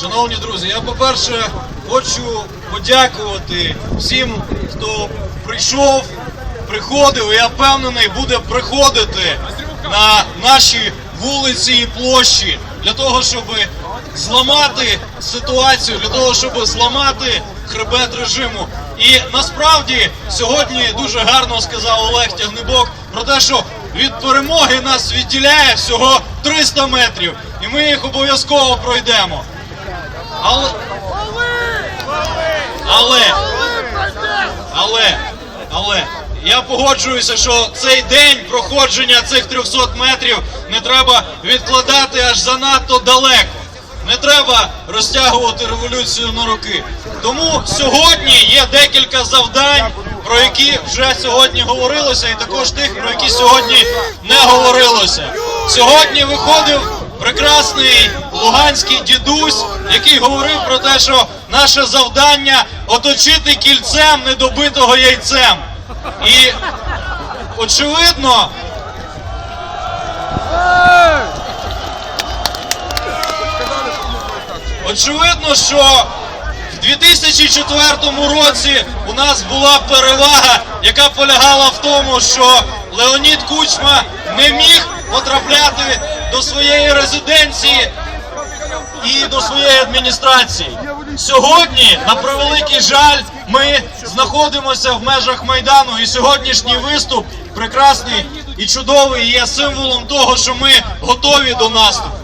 Шановні друзі, я по-перше хочу подякувати всім, хто прийшов, приходив, і я впевнений, буде приходити на наші вулиці і площі для того, щоб зламати ситуацію, для того, щоб зламати хребет режиму. І насправді сьогодні дуже гарно сказав Олег Тягнебок про те, що від перемоги нас відділяє всього 300 метрів, і ми їх обов'язково пройдемо. Але, але, але, але, я погоджуюся, що цей день проходження цих 300 метрів не треба відкладати аж занадто далеко. Не треба розтягувати революцію на роки. Тому сьогодні є декілька завдань, про які вже сьогодні говорилося, і також тих, про які сьогодні не говорилося. Сьогодні виходив прекрасний луганський дідусь, який говорив про те, що наше завдання оточити кільцем недобитого яйцем. І очевидно, очевидно, що в 2004 році у нас була перевага, яка полягала в тому, що Леонід Кучма не міг потрапляти до своєї резиденції і до своєї адміністрації. Сьогодні, на превеликий жаль, ми знаходимося в межах майдану, і сьогоднішній виступ прекрасний і чудовий є символом того, що ми готові до наступу.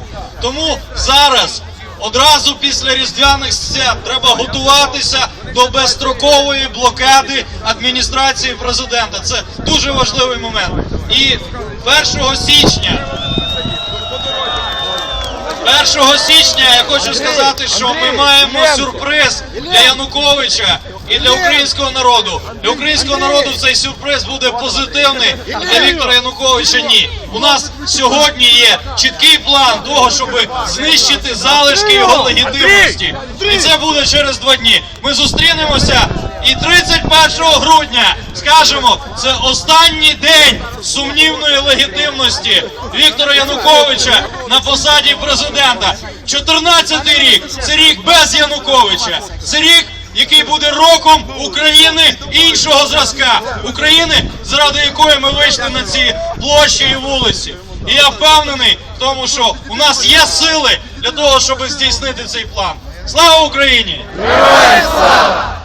Тому зараз. Одразу після різдвяних свят треба готуватися до безстрокової блокади адміністрації президента. Це дуже важливий момент. І 1 січня 1 січня я хочу сказати, що ми маємо сюрприз для Януковича і для українського народу. Для українського народу цей сюрприз буде позитивний, а для Віктора Януковича ні. У нас сьогодні є чіткий план того, щоб знищити залишки його легітимності. І це буде через два дні. Ми зустрінемося і 31 грудня скажемо, це останній день сумнівної легітимності Віктора Януковича на посаді президента. 14-й рік це рік без Януковича. Це рік, який буде роком України іншого зразка. України, заради якої ми вийшли на ці площі і вулиці. І я впевнений в тому, що у нас є сили для того, щоб здійснити цей план. Слава Україні! Героям слава!